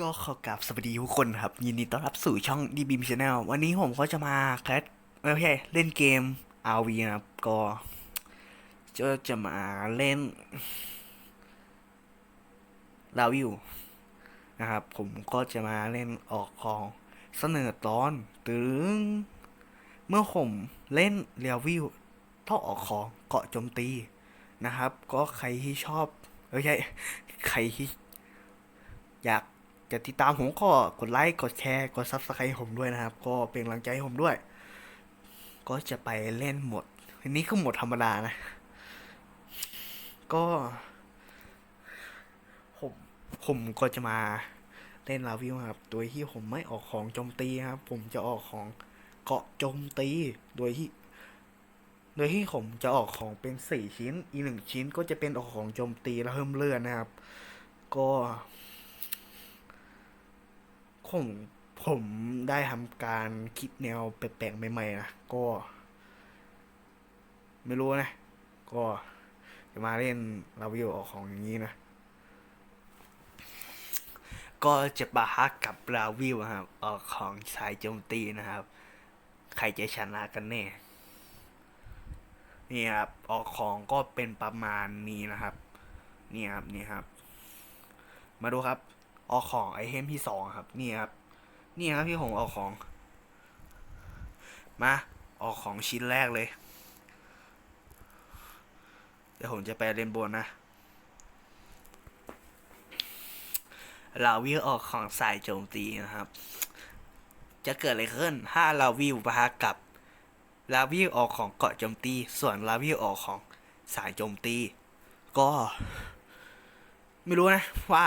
ก็ขอกราบสวัสดีทุกคนครับ ยินดีต้อนรับสู่ช่อง d b m Channel วันนี้ผมก็จะมาแคสไม่ใช่เล่นเกม RV นะครับ ก็จะจะมาเล่นลาวิวนะครับ ผมก็จะมาเล่นออกของเสนอตอนตึง เมื่อผมเล่นเรียวิวต้อออกของเกาะโจมตีนะครับ ก็ใครที่ชอบไม่ใช่ใครที่อยาก จะติดตามผมก็กดไลค์ กดแชร์ กด Subscribe ผมด้วยนะครับ ก็เป็นกำลังใจให้ผมด้วย ก็จะไปเล่นหมด อันนี้คือหมดธรรมดานะ ก็ ผมผมก็จะมาเล่นลาวิวครับ โดยที่ผมไม่ออกของโจมตีครับ ผมจะออกของเกาะโจมตี โดยที่ โดยที่ผมจะออกของเป็นสี่ชิ้น อีกหนึ่งชิ้นก็จะเป็นออกของโจมตีแล้วเพิ่มเลือดนะครับ ก็ ผมผมได้ทำการคิดแนวแปลกๆใหม่ๆนะก็ ไม่รู้นะ ก็จะมาเล่นลาวิวออกของอย่างนี้นะ ก็จะปะฮักกับลาวิวครับออกของสายโจมตีนะครับ ใครจะชนะกันแน่นี่ครับออกของก็เป็นประมาณนี้นะครับ นี่ครับนี่ครับ มาดูครับ ออกของไอเทมที่สองครับ นี่ครับ นี่ครับที่ผมออกของ มา ออกของชิ้นแรกเลย เดี๋ยวผมจะไปเล่นบนนะ เราวิวออกของสายโจมตีนะครับ จะเกิดอะไรขึ้น ถ้าเราวิวปะทะกับลาวิวออกของเกาะโจมตี ส่วนลาวิวออกของสายโจมตี ก็ ไม่รู้นะว่า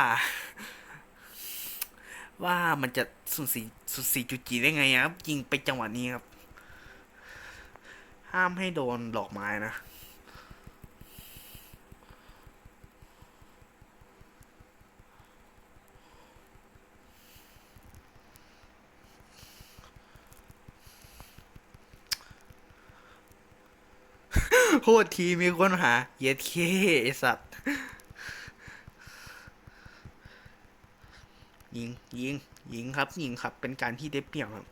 ว่ามันจะสุดสีสุดสีจุจีได้ไงครับยิงไปจังหวะนี้ครับ ห้ามให้โดนดอกไม้นะโคตรทีมีคนหา เย็ดเคไอสัตว์ ยิงยิงยิงครับยิงครับเป็นการที่ได้เปรียบครับ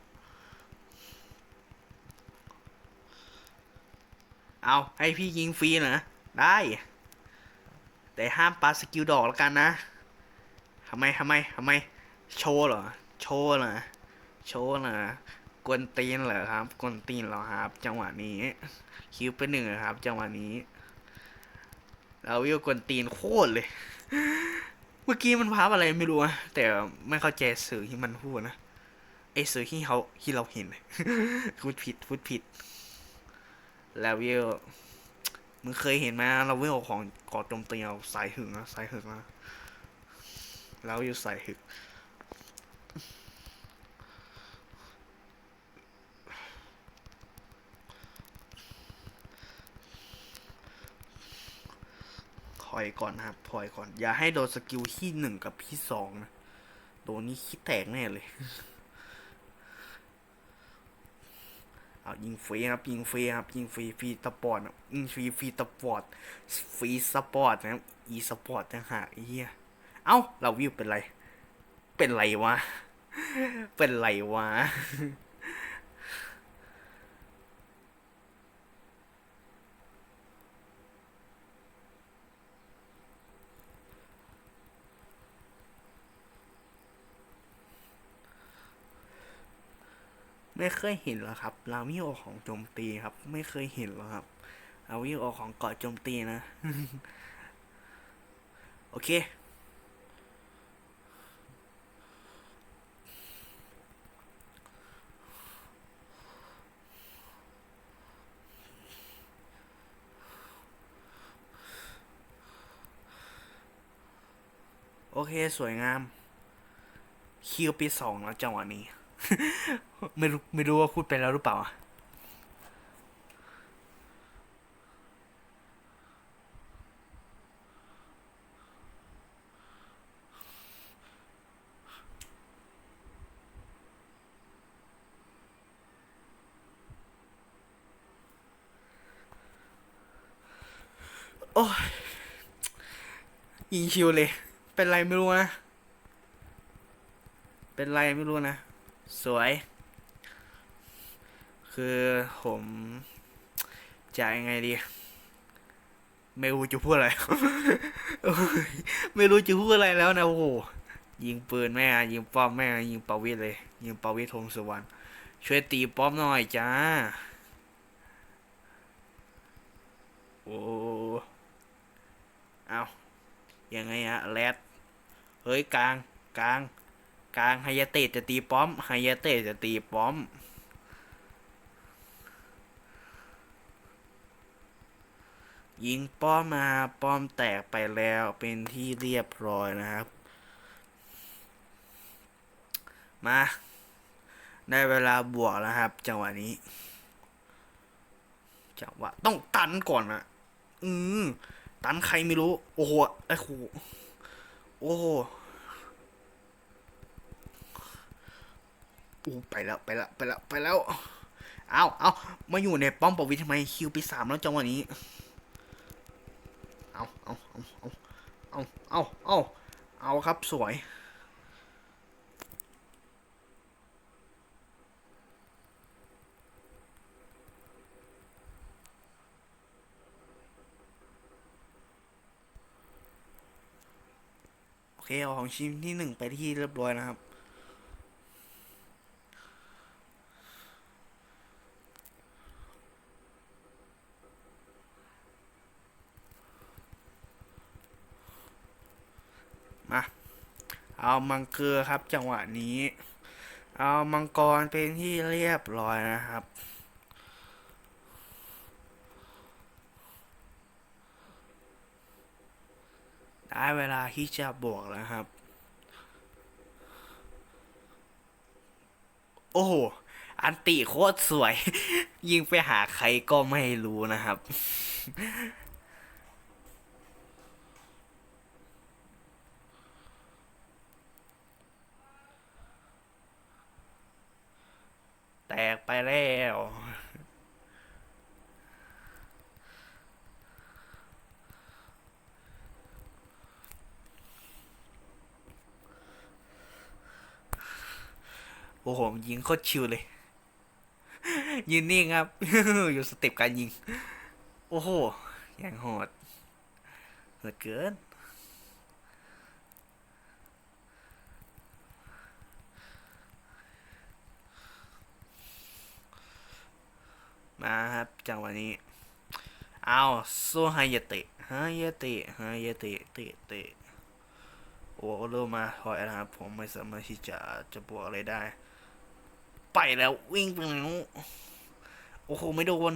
เอาให้พี่ยิงฟรีนะได้ แต่ห้ามปาสกิลดอกแล้วกันนะทำไมทำไมทำไมโชว์เหรอโชว์เหรอโชว์เหรอกวนตีนเหรอครับกวนตีนเหรอครับ จังหวะนี้คิวเป็นหนึ่งครับ จังหวะนี้เราวิวกวนตีนโคตรเลย มื่อกี้มันพาพอะไรไม่รู้อะแต่ไม่เข้าใจสื่อที่มันพูดนะไอสื่อที่เขาที่เราเห็นพูดผิดพูดผิดแล้ววิวมึงเคยเห็นไหมเราวิวของกอดจมตีเอาสายหึงนะสายหึงนะแล้ววิวสายหึง อยก่อนนะครับถอยก่อน อย่าให้โดนสกิลที่หนึ่งกับที่สองนะ โดนนี่คิดแตกแน่เลย เอายิงฟรีครับยิงฟรีครับยิงฟรีฟรีสปอร์ตครับยิงฟรีฟรีสปอร์ตฟรีสปอร์ตนะครับอีสปอร์ตต่างหากไอ้เหี้ยเอ้า เราวิวเป็นไร เป็นไรวะ เป็นไรวะ ไม่เคยเห็นหรอครับลาวิโอของโจมตีครับ ไม่เคยเห็นหรอครับลาวิโอของเกาะโจมตีนะ โอเค โอเค สวยงาม คิวปีสองแล้วจังหวะนี้ ไม่รู้ไม่รู้ว่าพูดไปแล้วหรือเปล่าอะโอ้ยยิงชิวเลย เป็นไรไม่รู้นะ เป็นไรไม่รู้นะ สวย คือผมจะยังไงดี ไม่รู้จะพูดอะไร ไม่รู้จะพูดอะไรแล้วนะโอ้โหยิงปืนแม่ยิงป้อมแม่ยิงปาวิทเลย ยิงปาวิทธงสุวรรณช่วยตีป้อมหน่อยจ้า โอ้เอายังไงอะแรดเฮ้ยกลางกลาง กลางไฮยาเตะจะตีป้อมไฮยาเตะจะตีป้อม ยิงป้อมมาป้อมแตกไปแล้วเป็นที่เรียบร้อยนะครับ มา ได้เวลาบวกแล้วครับ จังหวะนี้ จังหวะต้องตันก่อนนะอืมตันใครไม่รู้ โอ้โหไอ้โหโอ้โห อู้ไปแล้วไปแล้วไปแล้วไปแล้ว เอาเอามาอยู่ในป้อมปวิทำไมคิวไปสามแล้วจังหวะนี้ เอาเอาเอาเอาเอาเอาเอาเอาครับสวย โอเคเอาของชิ้นที่หนึ่งไปที่เรียบร้อยนะครับ เอามังเกอร์ครับจังหวะนี้ เอามังกรเป็นที่เรียบร้อยนะครับ ได้เวลาที่จะบวกแล้วครับ โอ้โห อันติโคตรสวย ยิงไปหาใครก็ไม่รู้นะครับ ไปแล้วโอ้โหยิงโคตรชิวเลย ยืนนิ่งครับ อยู่สเต็ปการยิง โอ้โหอย่างโหดโหดเกิน มาครับจังหวะนี้ เอาสู้ไฮยาเตะไฮยาเตะไฮยาเตะเตะเตะโอ้เริ่มมาถอยแล้วครับ ผมไม่สามารถที่จะจะบวกอะไรได้ ไปแล้ววิ่งไปแล้วโอ้โหไม่โดน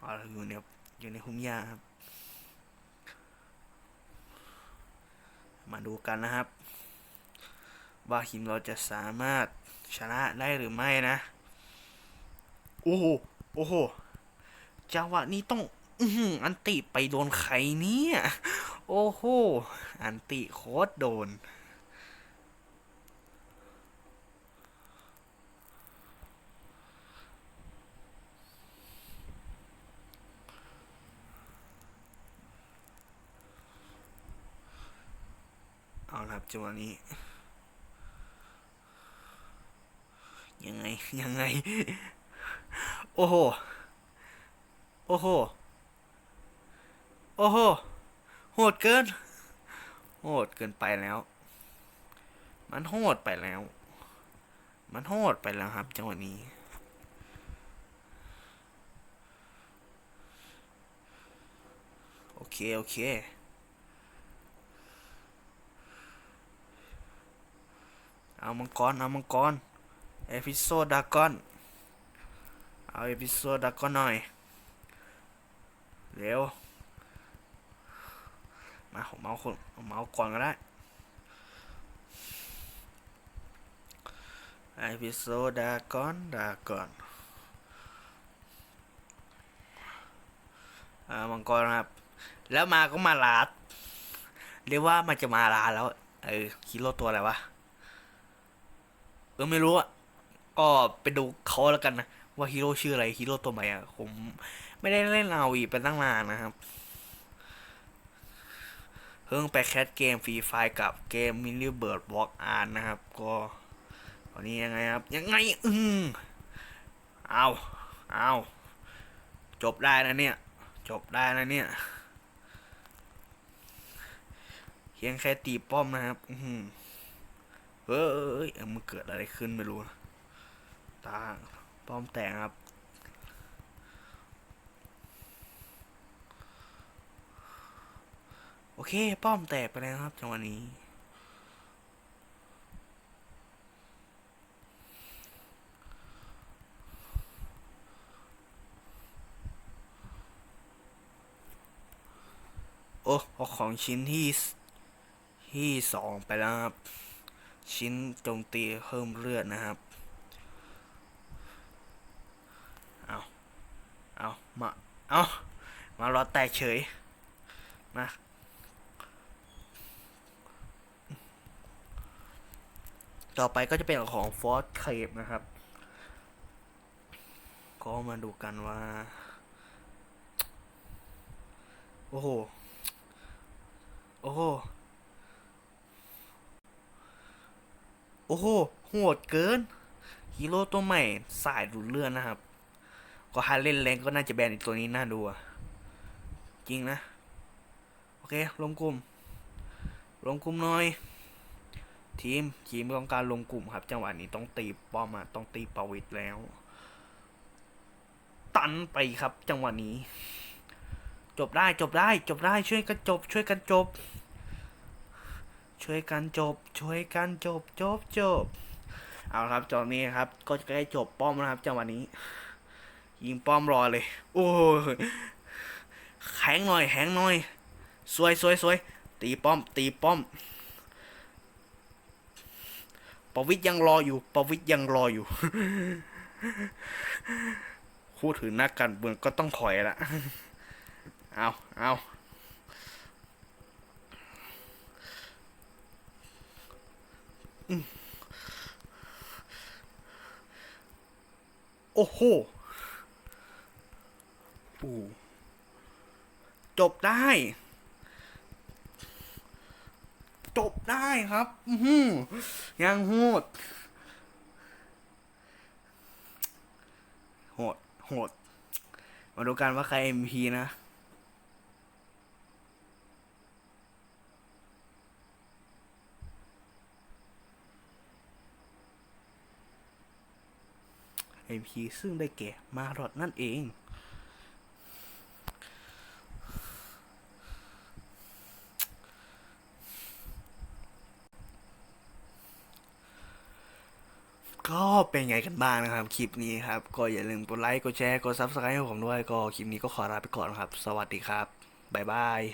อ๋ออยู่เนี่ยอยู่ในคุ้มหญ้าครับ มาดูกันนะครับ ว่าทีมเราจะสามารถชนะได้หรือไม่นะ โอ้โห โอ้โห จังหวะนี้ต้อง อื้อหืออันติไปโดนใครเนี่ย โอ้โห อันติโคตรโดน เอาละครับจังหวะนี้ยังไง ยังไง โอ้โห โอ้โห โอ้โห โหดเกิน โหดเกินไปแล้ว มันโหดไปแล้ว มันโหดไปแล้วครับจังหวะนี้โอเค โอเค เอามังกร เอามังกร เอพิโซดดากอน เอาเอพิโซดดากอนหน่อย เร็ว มาผมเมาส์คนเอาเมาส์ก่อนก็ได้เอพิโซดดาก่อนดากอนอ่ามังกรครับ แล้วมาก็มาลาดเรียกว่ามันจะมาลาแล้ว เออคิโลตัวอะไรวะ เออไม่รู้อะ ก็ไปดูเขาแล้วกันนะ ว่าฮีโร่ชื่ออะไรฮีโร่ตัวใหม่อะผมไม่ได้เล่นเอาวีเป็นตั้งนานนะครับเพิ่งไปแคสเกมฟรีไฟกับเกมมิลลิเบิร์ดวอล์กอาร์นะครับ ก็ตอนนี้ยังไงครับ ยังไงอืมเอาเอาจบได้นะเนี่ย จบได้นะเนี่ยเพียงแค่ตีป้อมนะครับ อืมเฮ้ยเอ้ยมันเกิดอะไรขึ้นไม่รู้นะตา ป้อมแตกครับ โอเค ป้อมแตกไปแล้วครับจังหวะนี้โอ้เอาของชิ้นที่ที่สองไปแล้วครับ ชิ้นโจมตีเพิ่มเลือดนะครับ เอา เอามาเอามารอแตกเฉยมาต่อไปก็จะเป็นของฟอร์ c เคปนะครับ ก็มาดูกันว่า โอ้โห โอ้โห โอ้โห โหดเกิน ฮีโร่ตัวใหม่สายดูดเลือดนะครับ ก็ฮาเล่นแรงก็น่าจะแบนอีกตัวนี้น่าดูอะจริงนะ โอเคลงกลุ่ม ลงกลุ่มหน่อย ทีมทีมต้องการลงกลุ่มครับ จังหวะนี้ต้องตีป้อมอะต้องตีปาวิทแล้ว ตันไปครับ จังหวะนี้ จบได้จบได้ จบได้ช่วยกันจบ ช่วยกันจบ ช่วยกันจบ ช่วยกันจบจบจบเอาครับจอนี้ครับ ก็จะใกล้จบป้อมแล้วครับ จังหวะนี้ ยิงป้อมรอเลย โอ้แข็งหน่อยแข็งหน่อยสวยสวยสวยตีป้อม ตีป้อมประวิทย์ยังรออยู่ประวิทย์ยังรออยู่พูดถึงนักการเมืองก็ต้องถอยละเอาเอาโอ้โห อู้จบได้ จบได้ครับอือหือยังโหด โหด โหด มาดูกันว่าใคร MP นะ MP ซึ่งได้แก่มารอดนั่นเอง ก็ เป็นไงกันบ้างนะครับ คลิปนี้ครับ ก็อย่าลืมกดไลค์ กดแชร์ กดซับสไครต์ให้ผมด้วย ก็คลิปนี้ก็ขอลาไปก่อนครับ สวัสดีครับ บ๊ายบาย